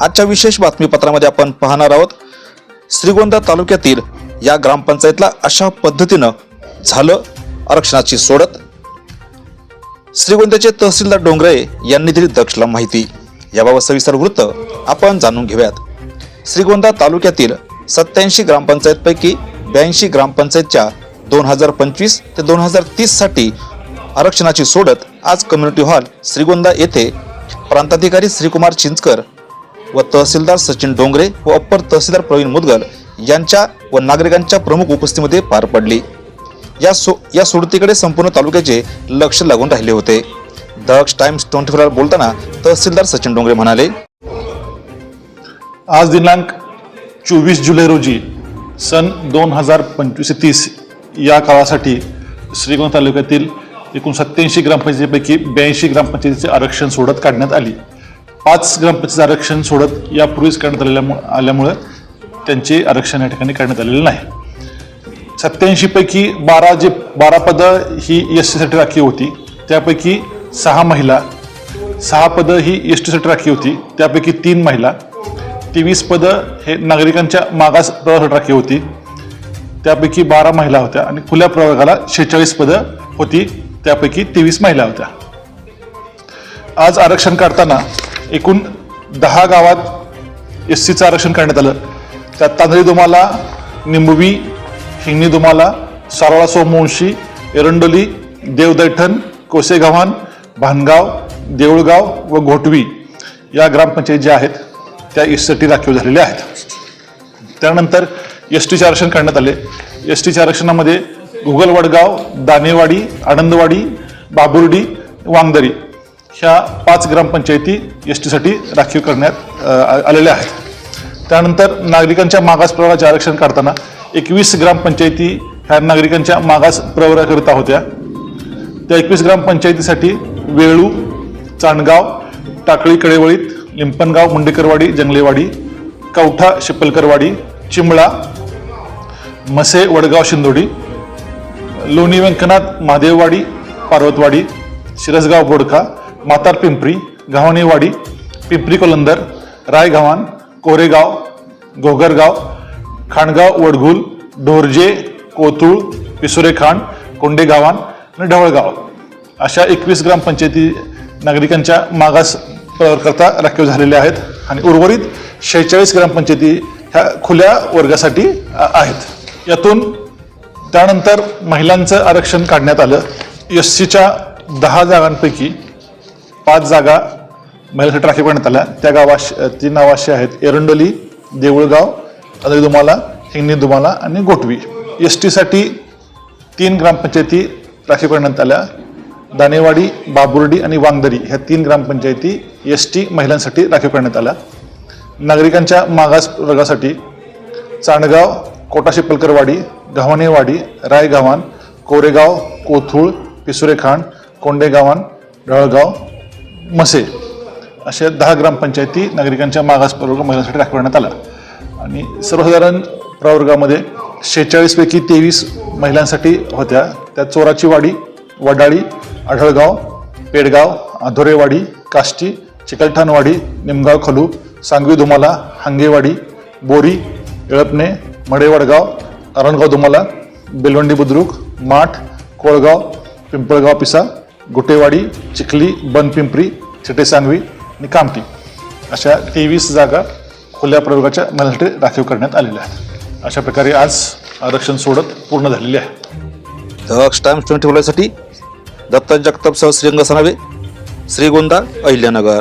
आजच्या विशेष बातमीपत्रामध्ये आपण पाहणार आहोत श्रीगोंदा तालुक्यातील या ग्रामपंचायतला अशा पद्धतीनं झालं आरक्षणाची सोडत. श्रीगोंद्याचे तहसीलदार डोंगरे यांनी दिली दक्षला माहिती. याबाबत सविस्तर वृत्त आपण जाणून घेऊयात. श्रीगोंदा तालुक्यातील सत्याऐंशी ग्रामपंचायतपैकी ब्याऐंशी ग्रामपंचायतच्या दोन हजार पंचवीस ते दोन हजार तीससाठी आरक्षणाची सोडत आज कम्युनिटी हॉल श्रीगोंदा येथे प्रांताधिकारी श्रीकुमार चिंचकर व तहसीलदार सचिन डोंगरे व अप्पर तहसीलदार प्रवीण मुदगल यांच्या व नागरिकांच्या प्रमुख उपस्थितीमध्ये पार पडली. या सो या सोडतीकडे संपूर्ण तालुक्याचे लक्ष लागून राहिले होते. दक्ष टाइम्स ट्वेंटी फोर बोलताना तहसीलदार सचिन डोंगरे म्हणाले आज दिनांक चोवीस जुलै रोजी सन दोन हजार पंचवीस तीस या काळासाठी श्रीगोंदा तालुक्यातील एकूण सत्याऐंशी ग्रामपंचायतीपैकी ब्याऐंशी ग्रामपंचायतीचे आरक्षण सोडत काढण्यात आली. पाच ग्रामपंचायत आरक्षण सोडत यापूर्वीच करण्यात आलेल्या आल्यामुळं त्यांचे आरक्षण या ठिकाणी करण्यात आलेलं नाही. सत्याऐंशीपैकी बारा जे बारा पदं ही एस टीसाठी राखीव होती त्यापैकी सहा महिला सहा पदं ही एस टीसाठी राखीव होती त्यापैकी तीन महिला तेवीस पदं हे नागरिकांच्या मागास प्रवासासाठी राखीव होती त्यापैकी बारा महिला होत्या आणि खुल्या प्रवर्गाला शेहेचाळीस पदं होती त्यापैकी तेवीस महिला होत्या. आज आरक्षण काढताना एकूण दहा गावात एस सीचं आरक्षण करण्यात आलं. त्यात तांदळी दुमाला निंबवी हिंगणी दुमाला सारोळा सोमवंशी एरंडोली देवदैठण कोसेगव्हाण भानगाव देऊळगाव व घोटवी या ग्रामपंचायत ज्या आहेत त्या एससाठी राखीव झालेल्या आहेत. त्यानंतर एस टीचे आरक्षण करण्यात आले. एस टीच्या आरक्षणामध्ये गुगलवडगाव दानेवाडी आनंदवाडी बाबुर्डी वांगदरी ह्या पाच ग्रामपंचायती एस टीसाठी राखीव करण्यात आलेल्या आहेत. त्यानंतर नागरिकांच्या मागास प्रवर्गाचे आरक्षण काढताना एकवीस ग्रामपंचायती ह्या नागरिकांच्या मागास प्रवर्गाकरिता होत्या. त्या एकवीस ग्रामपंचायतीसाठी वेळू चांडगाव टाकळी कडेवळीत लिंपणगाव मुंडेकरवाडी जंगलेवाडी कवठा शिपलकरवाडी चिमळा मसे वडगाव शिंदोडी लोणी व्यंकनाथ महादेववाडी पार्वतवाडी शिरसगाव बोडका मातार पिंपरी गव्हाणेवाडी पिंपरी कोलंदर रायगव्हाण कोरेगाव घोगरगाव खाणगाव वडघुल ढोरजे कोथूळ पिसुरेखाण कोंडेगावान आणि ढवळगाव अशा एकवीस ग्रामपंचायती नागरिकांच्या मागास प्रवर्गाकरता राखीव झालेल्या आहेत आणि उर्वरित शेहेचाळीस ग्रामपंचायती ह्या खुल्या वर्गासाठी आहेत. यातून त्यानंतर महिलांचं आरक्षण काढण्यात आलं. एस सीच्या दहा जागांपैकी पाच जागा महिलांसाठी राखीव करण्यात आल्या त्या गावाश ती नावं अशी आहेत एरंडोली देऊळगाव अदरी दुमाला हिंगणी दुमाला आणि गोटवी. एस टीसाठी तीन ग्रामपंचायती राखीव करण्यात आल्या दानेवाडी बाबुर्डी आणि वांगदरी ह्या तीन ग्रामपंचायती एस टी महिलांसाठी राखीव करण्यात आल्या नागरिकांच्या मागास वर्गासाठी चांडगाव कोटा शिपलकरवाडी गव्हाणेवाडी रायगव्हाण कोरेगाव कोथूळ पिसुरेखाण कोंडेगावान ढळगाव मसे अशा दहा ग्रामपंचायती नागरिकांच्या मागास प्रवर्ग महिलांसाठी राखीव आला. आणि सर्वसाधारण प्रवर्गामध्ये शेहेचाळीसपैकी तेवीस महिलांसाठी होत्या. त्या चोराची वाडी वडाळी आढळगाव पेडगाव आधोरेवाडी काष्टी चिकलठाणवाडी निमगाव खलू सांगवी दुमाला हांगेवाडी बोरी येळपणे मडेवडगाव अरणगाव दुमाला बेलवंडी बुद्रुक माठ कोळगाव पिंपळगाव पिसा गुटेवाडी चिखली बनपिंपरी छोटे सांगवी आणि कामठी अशा तेवीस जागा खुल्या प्रयोगाच्या महिलांसाठी राखीव करण्यात आलेल्या आहेत. अशा प्रकारे आज आरक्षण सोडत पूर्ण झालेली आहे. द टाइम्स ट्वेंटी साठी दत्ता जगताप सह श्रीरंग सनावे श्रीगोंदा अहिल्यानगर.